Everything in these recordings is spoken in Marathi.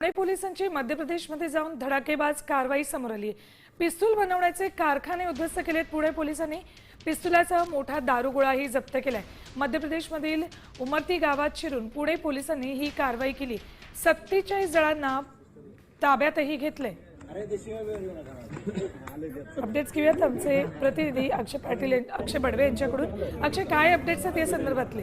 ठाणे पोलिसांची मध्य प्रदेशमध्ये जाऊन धडाकेबाज कारवाई समोर आली. पिस्तूल बनवण्याचे कारखाने उद्ध्वस्त केलेत पुणे पोलिसांनी. पिस्तुलाचा मोठा दारुगोळाही जप्त केलाय. मध्य प्रदेशमधील उमरती गावात शिरून पुणे पोलिसांनी ही कारवाई केली. सत्तेचाळीस जणांना ताब्यातही घेतलंय. अपडेट्स घेऊयात आमचे प्रतिनिधी अक्षय पाटील अक्षय बडवे यांच्याकडून. अक्षय काय अपडेट्स आहेत या संदर्भातले?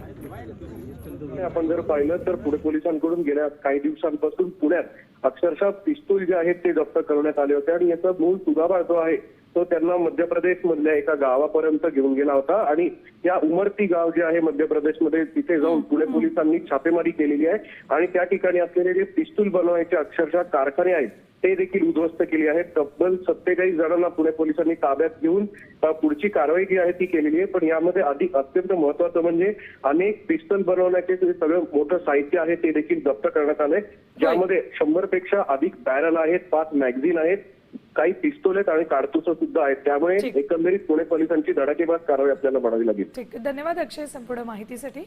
आपण जर पाहिलं तर पुणे पोलिसांकडून गेल्या काही दिवसांपासून पुण्यात अक्षरशः पिस्तूल जे आहेत ते जप्त करण्यात आले होते आणि याचा मूळ सुगावा जो आहे तो त्यांना मध्य प्रदेश मधल्या एका गावापर्यंत घेऊन गेला होता. आणि या उमरती गाव जे आहे मध्य प्रदेशमध्ये तिथे जाऊन पुणे पोलिसांनी छापेमारी केलेली आहे. आणि त्या ठिकाणी असलेले जे पिस्तूल बनवायचे अक्षरशः कारखाने आहेत ते देखील उद्ध्वस्त केली आहेत तब्बल सत्तेचाळीस जणांना पुणे पोलिसांनी ताब्यात घेऊन पुढची कारवाई जी आहे ती केलेली आहे. पण यामध्ये अधिक अत्यंत महत्वाचं म्हणजे अनेक पिस्तल बनवण्याचे जे सगळं मोठं साहित्य आहे ते देखील जप्त करण्यात आलंय. ज्यामध्ये शंभरपेक्षा अधिक बॅरल आहेत पाच मॅगझिन आहेत. काही पिस्तोल आहेत आणि काडतुसं सुद्धा आहेत. त्यामुळे. एकंदरीत पुणे पोलिसांची धडाकेबाज कारवाई आपल्याला म्हणावी लागेल. ठीक. धन्यवाद अक्षय संपूर्ण माहितीसाठी.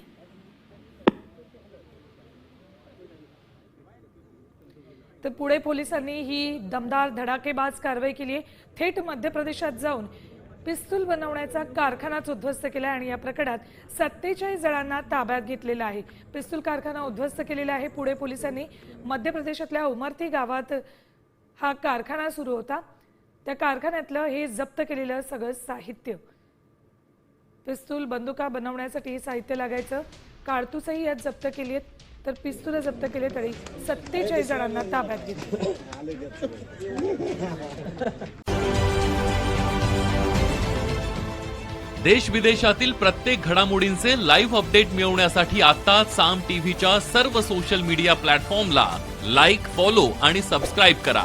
तर पुणे पोलिसांनी ही दमदार धडाकेबाज कारवाई केली आहे. थेट मध्य प्रदेशात जाऊन पिस्तूल बनवण्याचा कारखानाच उद्ध्वस्त केला आणि या प्रकरणात सत्तेचाळीस जणांना ताब्यात घेतलेला आहे. पिस्तूल कारखाना उद्ध्वस्त केलेला आहे पुणे पोलिसांनी. मध्य प्रदेशातल्या उमरती गावात हा कारखाना सुरू होता. त्या कारखान्यातलं हे जप्त केलेलं सगळं साहित्य. पिस्तूल बंदुका बनवण्यासाठी हे साहित्य लागायचं. काडतूसही यात जप्त केली आहेत. तर पिस्तूल जप्त केले तरी सत्तेचाळीस जणांना ताब्यात घेतलं. देश विदेशातील प्रत्येक घडामोडींचे लाईव्ह अपडेट मिळवण्यासाठी आता साम टीव्हीच्या सर्व सोशल मीडिया प्लॅटफॉर्मला लाईक फॉलो आणि सबस्क्राईब करा.